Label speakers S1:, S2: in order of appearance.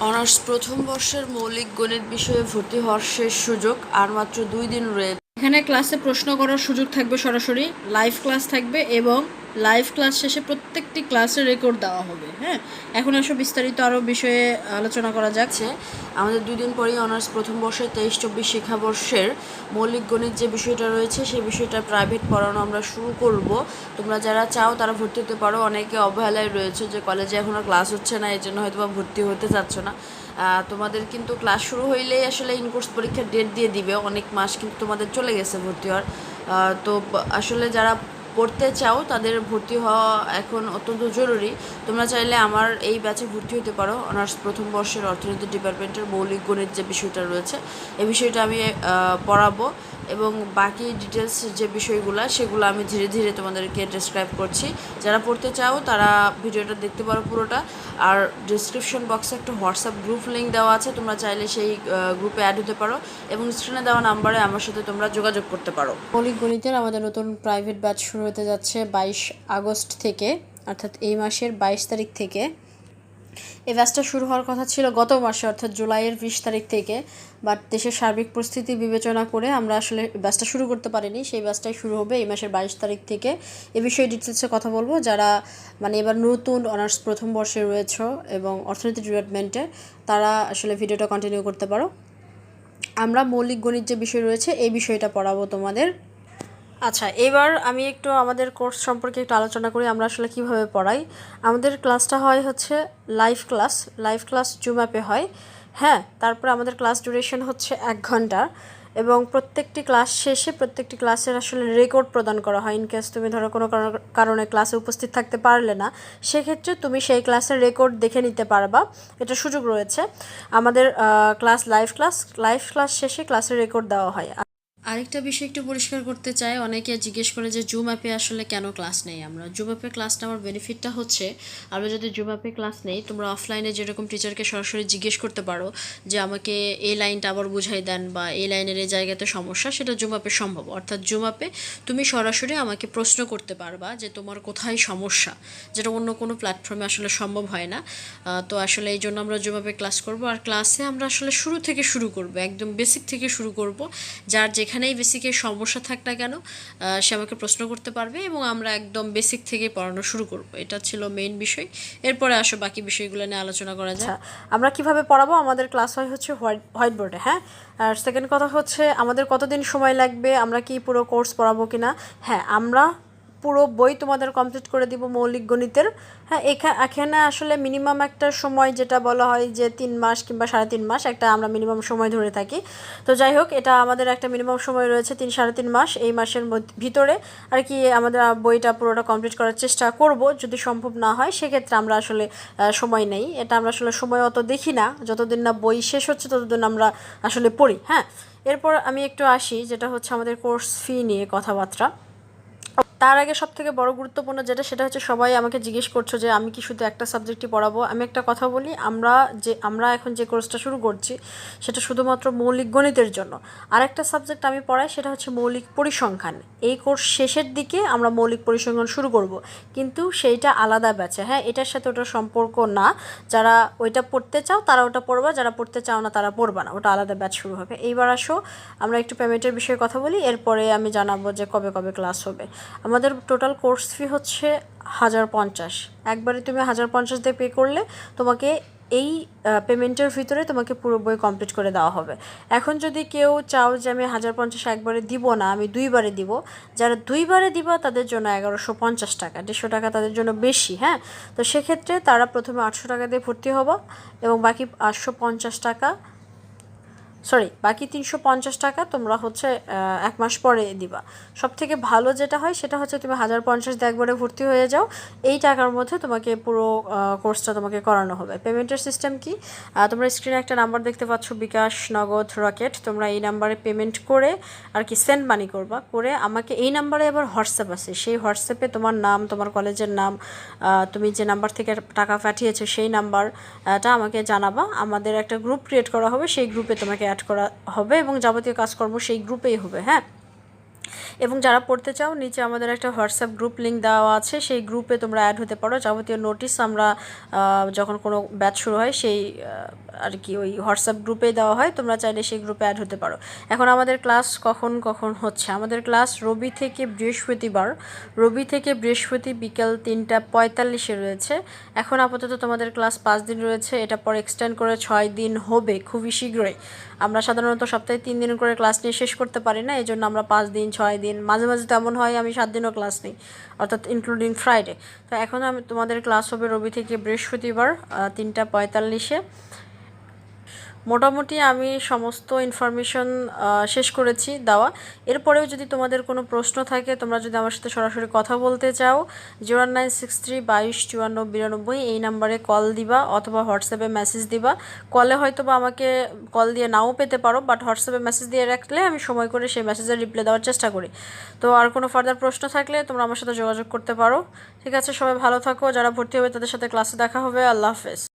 S1: Honours প্রথম বর্ষের মৌলিক গণিত বিষয়ে ভর্তি হওয়ার শেষ সুযোগ আর মাত্র দুই দিন রয়েছে
S2: এখানে ক্লাসে প্রশ্ন করার সুযোগ থাকবে সরাসরি লাইভ ক্লাস থাকবে এবং লাইভ ক্লাস শেষে প্রত্যেকটি ক্লাসের রেকর্ড দেওয়া হবে হ্যাঁ? এখন আসো বিস্তারিত আরও বিষয়ে আলোচনা করা
S1: যাচ্ছে আমাদের দুই দিন পরেই অনার্স প্রথম বর্ষের তেইশ চব্বিশ শিক্ষাবর্ষের মৌলিক গণিত যে বিষয়টা রয়েছে, সেই বিষয়টা প্রাইভেট পড়ানো আমরা শুরু করব। তোমরা যারা চাও তারা ভর্তি হতে পারো। অনেকে অবহেলায় রয়েছে যে কলেজে এখনও ক্লাস হচ্ছে না এই জন্য হয়তো ভর্তি হতে চাচ্ছ না। তোমাদের কিন্তু ক্লাস শুরু হইলেই আসলে ইনকোর্স পরীক্ষার ডেট দিয়ে দিবে, অনেক মাস কিন্তু তোমাদের চলে গেছে ভর্তি হওয়ার। তো আসলে যারা পড়তে চাও, তাদের ভর্তি হওয়া এখন অত্যন্ত জরুরি। তোমরা চাইলে আমার এই ব্যাচে ভর্তি হতে পারো অনার্স প্রথম বর্ষের অর্থনীতি ডিপার্টমেন্টের মৌলিক গণিত যে বিষয়টা রয়েছে এই বিষয়টা আমি পড়াবো। এবং বাকি ডিটেলস যে বিষয়গুলো, সেগুলো আমি ধীরে ধীরে তোমাদেরকে ডেসক্রাইব করছি। যারা পড়তে চাও, তারা ভিডিওটা দেখতে পারো পুরোটা। আর ডিসক্রিপশন বক্সে একটা হোয়াটসঅ্যাপ গ্রুপ লিঙ্ক দেওয়া আছে, তোমরা চাইলে সেই গ্রুপে অ্যাড হতে পারো। এবং স্ক্রিনে দেওয়া নাম্বারে আমার সাথে তোমরা যোগাযোগ করতে পারো।
S2: মৌলিক গণিতের আমাদের নতুন প্রাইভেট ব্যাচ শুরু হতে যাচ্ছে বাইশ আগস্ট থেকে, অর্থাৎ এই মাসের বাইশ তারিখ থেকে। এই ব্যাচটা শুরু হওয়ার কথা ছিল গত মাসে, অর্থাৎ জুলাইয়ের বিশ তারিখ থেকে। বাট দেশের সার্বিক পরিস্থিতি বিবেচনা করে আমরা আসলে ব্যাচটা শুরু করতে পারিনি। সেই ব্যাচটাই শুরু হবে এই মাসের বাইশ তারিখ থেকে। এ বিষয়ে ডিটেলসে কথা বলব। যারা মানে এবার নতুন অনার্স প্রথম বর্ষে রয়েছে এবং অর্থনীতি ডিপার্টমেন্টে তারা আসলে ভিডিওটা কন্টিনিউ করতে পারো। আমরা মৌলিক গণিত যে বিষয় রয়েছে, এই বিষয়টা পড়াবো তোমাদের। আচ্ছা এবার আমি একটু আমাদের কোর্স সম্পর্কে একটু আলোচনা করি, আমরা আসলে কীভাবে পড়াই। আমাদের ক্লাসটা হয় হচ্ছে live class live class Zoom হয়। হ্যাঁ তারপরে আমাদের ক্লাস ডিউরেশন হচ্ছে এক ঘণ্টা এবং প্রত্যেকটি ক্লাস শেষে প্রত্যেকটি ক্লাসের আসলে রেকর্ড প্রদান করা হয়। ইন কেস তুমি ধরো কোনো কারণে ক্লাসে উপস্থিত থাকতে পারলে না, সেক্ষেত্রে তুমি সেই ক্লাসের রেকর্ড দেখে নিতে পারবা। এটা সুযোগ রয়েছে। আমাদের class live class live class শেষে ক্লাসের রেকর্ড দেওয়া হয়। আরেকটা বিষয় একটু পরিষ্কার করতে চাই, অনেকে জিজ্ঞেস করে যে জুম অ্যাপে আসলে কেন ক্লাস নেই আমরা? জুম অ্যাপে ক্লাস নেওয়ার বেনিফিটটা হচ্ছে, আমরা যদি জুম অ্যাপে ক্লাস নেই, তোমরা অফলাইনে যেরকম টিচারকে সরাসরি জিজ্ঞেস করতে পারো যে আমাকে এই লাইনটা আবার বুঝাই দেন বা এই লাইনের এই জায়গাতে সমস্যা, সেটা জুম অ্যাপে সম্ভব। অর্থাৎ জুম অ্যাপে তুমি সরাসরি আমাকে প্রশ্ন করতে পারবা যে তোমার কোথায় সমস্যা, যেটা অন্য কোনো প্ল্যাটফর্মে আসলে সম্ভব হয় না। তো আসলে এই জন্য আমরা জুম অ্যাপে ক্লাস করব। আর ক্লাসে আমরা আসলে শুরু থেকে শুরু করব, একদম বেসিক থেকে শুরু করব। যার যেখানেই বেসিকের সমস্যা থাক না কেন সে আমাকে প্রশ্ন করতে পারবে এবং আমরা একদম বেসিক থেকে পড়ানো শুরু করব। এটা ছিল মেইন বিষয়। এরপরে আসো, বাকি বিষয়গুলো নিয়ে আলোচনা করা যায় আমরা কীভাবে পড়াবো? আমাদের ক্লাস হয় হচ্ছে হোয়াইট হোয়াইট বোর্ডে হ্যাঁ? আর সেকেন্ড কথা হচ্ছে আমাদের কতদিন সময় লাগবে? আমরা কি পুরো কোর্স পড়াবো কিনা? হ্যাঁ আমরা পুরো বই তোমাদের কমপ্লিট করে দিব মৌলিক গণিতের। হ্যাঁ এখা- এখানে আসলে মিনিমাম একটা সময় যেটা বলা হয় যে তিন মাস কিংবা সাড়ে তিন মাস, একটা আমরা মিনিমাম সময় ধরে থাকি। তো যাই হোক, এটা আমাদের একটা মিনিমাম সময় রয়েছে তিন, সাড়ে তিন মাস এই মাসের ভিতরে। আর কি আমাদের বইটা পুরোটা কমপ্লিট করার চেষ্টা করব যদি সম্ভব না হয়, সেক্ষেত্রে আমরা আসলে সময় নেই। এটা আমরা আসলে সময় অত দেখি না। যতদিন না বই শেষ হচ্ছে, ততদিন আমরা আসলে পড়ি। হ্যাঁ এরপর আমি একটু আসি, যেটা হচ্ছে আমাদের কোর্স ফি নিয়ে কথাবার্তা। তার আগে সব থেকে বড় গুরুত্বপূর্ণ যেটা, সেটা হচ্ছে সবাই আমাকে জিজ্ঞেস করছ যে আমি কি শুধু একটা সাবজেক্টই পড়াবো? আমি একটা কথা বলি, আমরা যে, আমরা এখন যে কোর্সটা শুরু করছি, সেটা শুধুমাত্র মৌলিক গণিতের জন্য। আর একটা সাবজেক্ট আমি পড়াই, সেটা হচ্ছে মৌলিক পরিসংখ্যান। এই কোর্স শেষের দিকে আমরা মৌলিক পরিসংখ্যান শুরু করব। কিন্তু সেইটা আলাদা ব্যাচে হ্যাঁ এটার সাথে ওটা সম্পর্ক না। যারা ওইটা পড়তে চাও, তারা ওটা পড়বা, যারা পড়তে চাও না, তারা পড়বা না। ওটা আলাদা ব্যাচ শুরু হবে। এইবার আসো, আমরা একটু পেমেন্টের বিষয়ে কথা বলি, এরপরে আমি জানাব যে কবে কবে ক্লাস হবে। আমাদের টোটাল কোর্স ফি হচ্ছে হাজার পঞ্চাশ। একবারে তুমি হাজার পঞ্চাশ দিয়ে পে করলে তোমাকে এই পেমেন্টের ভিতরে তোমাকে পুরো বই কমপ্লিট করে দেওয়া হবে। এখন যদি কেউ চাও যে আমি হাজার পঞ্চাশ একবারে দিব না, আমি দুইবারে দিব, যারা দুইবারে দিবা তাদের জন্য এগারোশো পঞ্চাশ টাকা, দেড়শো টাকা তাদের জন্য বেশি হ্যাঁ? তো সেক্ষেত্রে তারা প্রথমে আটশো টাকা দিয়ে ভর্তি হব এবং বাকি আটশো পঞ্চাশ টাকা সরি বাকি তিনশো পঞ্চাশ টাকা তোমরা হচ্ছে এক মাস পরে দিবা। সব থেকে ভালো যেটা হয় সেটা হচ্ছে তুমি হাজার পঞ্চাশ দিয়ে একবারে ভর্তি হয়ে যাও। এই টাকার মধ্যে তোমাকে পুরো কোর্সটা তোমাকে করানো হবে। পেমেন্টের সিস্টেম কি? তোমরা স্ক্রিনে একটা নাম্বার দেখতে পাচ্ছ, বিকাশ নগদ রকেট। তোমরা এই নাম্বারে পেমেন্ট করে আর কি সেন্ড মানি করবা। করে আমাকে এই নাম্বারে আবার হোয়াটসঅ্যাপ আছে। সেই হোয়াটসঅ্যাপে তোমার নাম, তোমার কলেজের নাম তুমি যে নাম্বার থেকে টাকা পাঠিয়েছো সেই নাম্বারটা আমাকে জানাবা। আমাদের একটা গ্রুপ ক্রিয়েট করা হবে। সেই গ্রুপে তোমাকে অ্যাড করা হবে এবং যাবতীয় কাজকর্ম সেই গ্রুপেই হবে হ্যাঁ? এবং যারা পড়তে চাও, নিচে আমাদের একটা হোয়াটসঅ্যাপ গ্রুপ লিঙ্ক দেওয়া আছে। সেই গ্রুপে তোমরা অ্যাড হতে পারো। যাবতীয় নোটিশ আমরা যখন কোনো ব্যাচ শুরু হয়, সেই আর কি ওই হোয়াটসঅ্যাপ গ্রুপেই দেওয়া হয়। তোমরা চাইলে সেই গ্রুপে অ্যাড হতে পারো। এখন আমাদের ক্লাস কখন কখন হচ্ছে? আমাদের ক্লাস রবি থেকে বৃহস্পতিবার। রবি থেকে বৃহস্পতি বিকেল তিনটা পঁয়তাল্লিশে রয়েছে। এখন আপাতত তোমাদের ক্লাস পাঁচ দিন রয়েছে। এটা পর এক্সটেন্ড করে ছয় দিন হবে খুবই শীঘ্রই। আমরা সাধারণত সপ্তাহে তিন দিন করে ক্লাস নিয়ে শেষ করতে পারি না। এই জন্য আমরা পাঁচ দিন, ছয় দিন। মাঝে মাঝে তেমন হয়, আমি সাত দিনও ক্লাস নিই, অর্থাৎ ইনক্লুডিং ফ্রাইডে তো এখন আমি তোমাদের ক্লাস হবে রবি থেকে বৃহস্পতিবার তিনটা পঁয়তাল্লিশে। মোটামুটি আমি সমস্ত ইনফরমেশন শেষ করেছি দেওয়া। এরপরেও যদি তোমাদের কোনো প্রশ্ন থাকে, তোমরা যদি আমার সাথে সরাসরি কথা বলতে চাও জিরো নাইন সিক্স থ্রি বাইশ, চুয়ান্ন, বিরানব্বই, এই নাম্বারে কল দিবা অথবা হোয়াটসঅ্যাপে মেসেজ দিবা। কলে হয়তো বা আমাকে কল দিয়ে নাও পেতে পারো বাট হোয়াটসঅ্যাপে মেসেজ দিয়ে রাখলে আমি সময় করে সেই মেসেজের রিপ্লাই দেওয়ার চেষ্টা করি। তো আর কোনো ফার্দার প্রশ্ন থাকলে তোমরা আমার সাথে যোগাযোগ করতে পারো। ঠিক আছে, সবাই ভালো থাকো। যারা ভর্তি হবে তাদের সাথে ক্লাসে দেখা হবে। আল্লাহ হাফেজ।